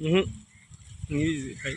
Mm-hmm. English दिखाई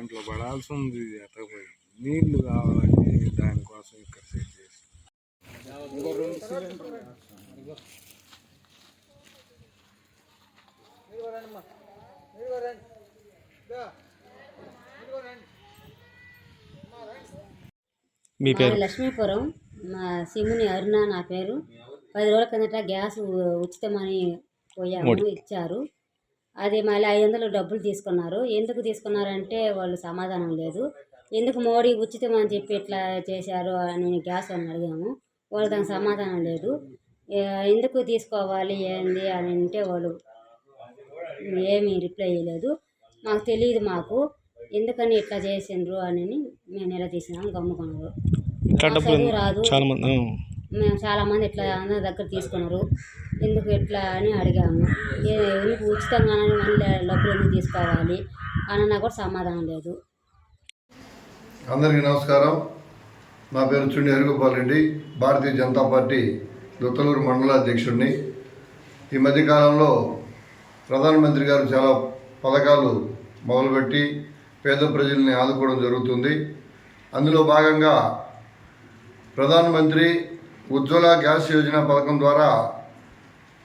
దాంట్లో పడాల్సి ఉంది ఎత్తకపోయి నీళ్ళు కావాలని దానికోసం ఇక్కడ సెట్ చేసి. మీ పేరు? లక్ష్మీపురం. మా సిమ్ముని అరుణ నా పేరు. పది రోజుల కిందట గ్యాస్ ఉచితమని పోయాము ఇచ్చారు. అది మళ్ళీ ఐదు వందలు డబ్బులు తీసుకున్నారు. ఎందుకు తీసుకున్నారంటే వాళ్ళు సమాధానం లేదు. ఎందుకు మోడీ ఉచితం అని చెప్పి ఇట్లా చేశారు అని గ్యాస్ వాళ్ళని అడిగాము. వాళ్ళు దానికి సమాధానం లేదు. ఎందుకు తీసుకోవాలి ఏంది అని అంటే వాళ్ళు ఏమీ రిప్లై ఇవ్వలేదు మాకు తెలియదు మాకు. ఎందుకని ఇట్లా చేసిండ్రు అని మేము నిలదీసినాము గమ్ముకున్నారు రాదు. చాలా మంది ఆ. మేము చాలామంది ఇట్లా అందరి దగ్గర తీసుకున్నారు. ఎందుకు ఎట్లా అని అడిగాము. ఎందుకు ఉచితంగానే మళ్ళీ డబ్బులు ఎందుకు తీసుకోవాలి అని నాకు కూడా సమాధానం లేదు. అందరికీ నమస్కారం. నా పేరు చుండి హరిగోపాల్ రెడ్డి భారతీయ జనతా పార్టీ దొత్తలూరు మండల అధ్యక్షుడిని. ఈ మధ్యకాలంలో ప్రధానమంత్రి గారు చాలా పథకాలు మొదలుపెట్టి పేద ప్రజల్ని ఆదుకోవడం జరుగుతుంది. అందులో భాగంగా ప్రధానమంత్రి ఉజ్వల గ్యాస్ యోజన పథకం ద్వారా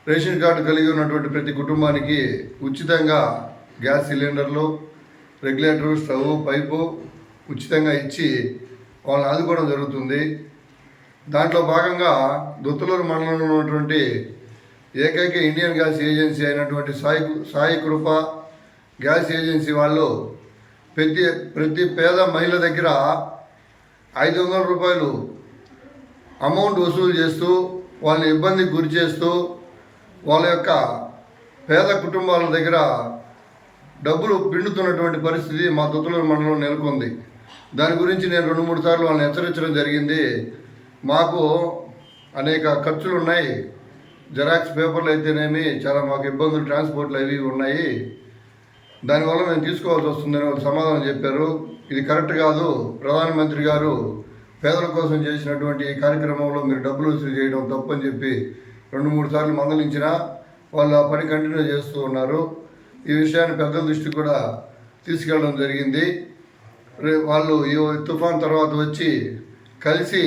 రేషన్ కార్డు కలిగి ఉన్నటువంటి ప్రతి కుటుంబానికి ఉచితంగా గ్యాస్ సిలిండర్లు రెగ్యులేటర్ స్టవ్ పైపు ఉచితంగా ఇచ్చి వాళ్ళని ఆదుకోవడం జరుగుతుంది. దాంట్లో భాగంగా దొత్తులూరు మండలంలో ఉన్నటువంటి ఏకైక ఇండియన్ గ్యాస్ ఏజెన్సీ అయినటువంటి సాయి సాయి కృప గ్యాస్ ఏజెన్సీ వాళ్ళు ప్రతి ప్రతి పేద మహిళ దగ్గర ఐదు వందల రూపాయలు అమౌంట్ వసూలు చేస్తూ వాళ్ళని ఇబ్బందికి గురి చేస్తూ వాళ్ళ యొక్క పేద కుటుంబాల దగ్గర డబ్బులు పిండుతున్నటువంటి పరిస్థితి మా దుత్తలూరు మండలం నెలకొంది. దాని గురించి నేను రెండు మూడు సార్లు వాళ్ళని హెచ్చరించడం జరిగింది. మాకు అనేక ఖర్చులు ఉన్నాయి. జెరాక్స్ పేపర్లు అయితేనేమి చాలా మాకు ఇబ్బందులు ట్రాన్స్పోర్ట్లు అవి ఉన్నాయి. దానివల్ల మేము తీసుకోవాల్సి వస్తుందని వాళ్ళు సమాధానం చెప్పారు. ఇది కరెక్ట్ కాదు. ప్రధానమంత్రి గారు పేదల కోసం చేసినటువంటి ఈ కార్యక్రమంలో మీరు డబ్బులు వసూలు చేయడం తప్పని చెప్పి రెండు మూడు సార్లు మందలించినా వాళ్ళు ఆ పని కంటిన్యూ చేస్తూ ఉన్నారు. ఈ విషయాన్ని పెద్దల దృష్టికి కూడా తీసుకెళ్ళడం జరిగింది. వాళ్ళు ఈ తుఫాన్ తర్వాత వచ్చి కలిసి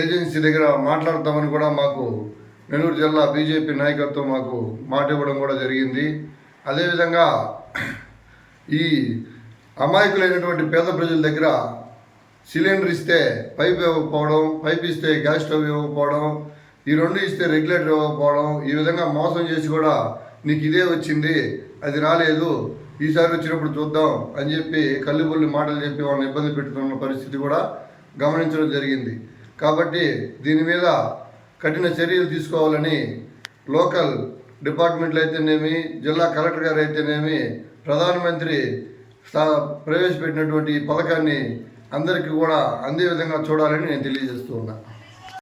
ఏజెన్సీ దగ్గర మాట్లాడతామని కూడా మాకు నెల్లూరు జిల్లా బీజేపీ నాయకత్వం మాకు మాట ఇవ్వడం కూడా జరిగింది. అదేవిధంగా ఈ అమాయకులైనటువంటి పేద ప్రజల దగ్గర సిలిండర్ ఇస్తే పైప్ ఇవ్వకపోవడం పైప్ ఇస్తే గ్యాస్ స్టవ్ ఇవ్వకపోవడం ఈ రెండు ఇస్తే రెగ్యులేటర్ ఇవ్వకపోవడం ఈ విధంగా మోసం చేసి కూడా నీకు ఇదే వచ్చింది అది రాలేదు ఈసారి వచ్చినప్పుడు చూద్దాం అని చెప్పి కల్లిబుల్లి మాటలు చెప్పి వాళ్ళని ఇబ్బంది పెడుతున్న పరిస్థితి కూడా గమనించడం జరిగింది. కాబట్టి దీని మీద కఠిన చర్యలు తీసుకోవాలని లోకల్ డిపార్ట్మెంట్లు అయితేనేమి జిల్లా కలెక్టర్ గారు అయితేనేమి ప్రధానమంత్రి స్థా- ప్రవేశపెట్టినటువంటి ఈ పథకాన్ని అందరికీ కూడా అందే విధంగా చూడాలని నేను తెలియజేస్తూ